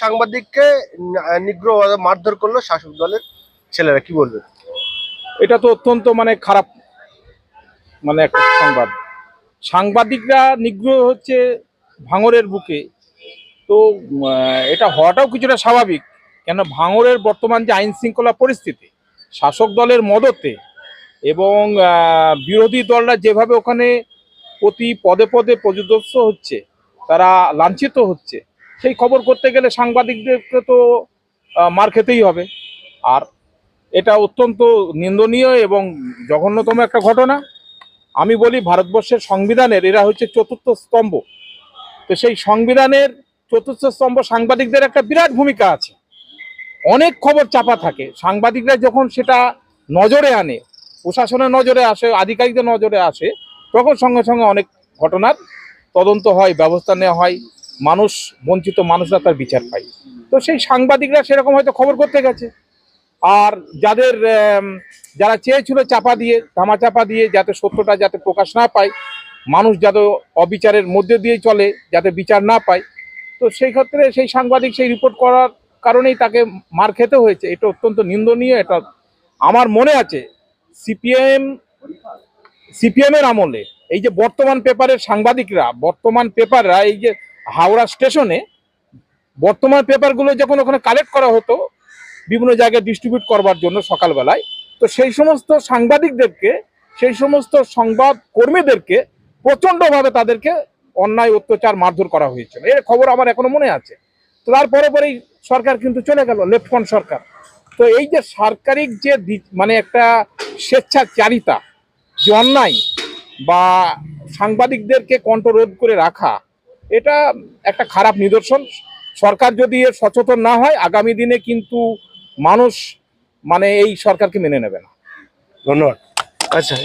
সাংবাদিককে নিগ্রহ মারধর করল শাসক দলের ছেলেরা, কি বলবেন? এটা তো অত্যন্ত মানে খারাপ মানে একটা সংবাদ। সাংবাদিকরা নিগ্রহ হচ্ছে ভাঙরের বুকে। তো এটা হওয়াটাও কিছুটা স্বাভাবিক, কেন ভাঙরের বর্তমান যে আইন শৃঙ্খলা পরিস্থিতি, শাসক দলের মদতে এবং বিরোধী দলরা যেভাবে ওখানে প্রতি পদে পদে পর্যদস্ত হচ্ছে, তারা লাঞ্ছিত হচ্ছে সেই খবর করতে গেলে সাংবাদিকদেরকে তো মার খেতেই হবে। আর এটা অত্যন্ত নিন্দনীয় এবং জঘন্যতম একটা ঘটনা। আমি বলি ভারতবর্ষের সংবিধানের, এরা হচ্ছে চতুর্থ স্তম্ভ। তো সেই সংবিধানের চতুর্থ স্তম্ভ সাংবাদিকদের একটা বিরাট ভূমিকা আছে। অনেক খবর চাপা থাকে। সাংবাদিকরা যখন সেটা নজরে আনে, প্রশাসনের নজরে আসে, আধিকারিকদের নজরে আসে, তখন সঙ্গে সঙ্গে অনেক ঘটনার তদন্ত হয়, ব্যবস্থা নেওয়া হয়। মানুষ, বঞ্চিত মানুষরা তার বিচার পায়। তো সেই সাংবাদিকরা সেরকম হয়তো খবর করতে গেছে। আর যাদের যারা চেয়েছিল চাপা দিয়ে, ধামা চাপা দিয়ে যাতে সত্যটা যাতে প্রকাশ না পায়, মানুষ যাতে অবিচারের মধ্যে দিয়ে চলে, যাতে বিচার না পায়, তো সেই ক্ষেত্রে সেই সাংবাদিক সেই রিপোর্ট করার কারণেই তাকে মার খেতে হয়েছে। এটা অত্যন্ত নিন্দনীয়, এটা আমার মনে আছে। সিপিএম, সিপিএমের আমলে এই যে বর্তমান পেপারের সাংবাদিকরা, বর্তমান পেপাররা এই যে হাওড়া স্টেশনে বর্তমান পেপারগুলো যখন ওখানে কালেক্ট করা হতো, বিভিন্ন জায়গায় ডিস্ট্রিবিউট করবার জন্য সকালবেলায়, তো সেই সমস্ত সাংবাদিকদেরকে, সেই সমস্ত সংবাদ কর্মীদেরকে প্রচণ্ডভাবে তাদেরকে অন্যায়, অত্যাচার মারধর করা হয়েছিল। এর খবর আমার এখনও মনে আছে। তো তারপরে পরেই সরকার কিন্তু চলে গেল লেফটফ্রন্ট সরকার। তো এই যে সরকারিক যে মানে একটা স্বেচ্ছাচারিতা, যে অন্যায় বা সাংবাদিকদেরকে কণ্ঠরোধ করে রাখা এটা একটা খারাপ নিদর্শন। সরকার যদি এর সচেতন না হয়, আগামী দিনে কিন্তু মানুষ মানে এই সরকারকে মেনে নেবে না। ধন্যবাদ। আচ্ছা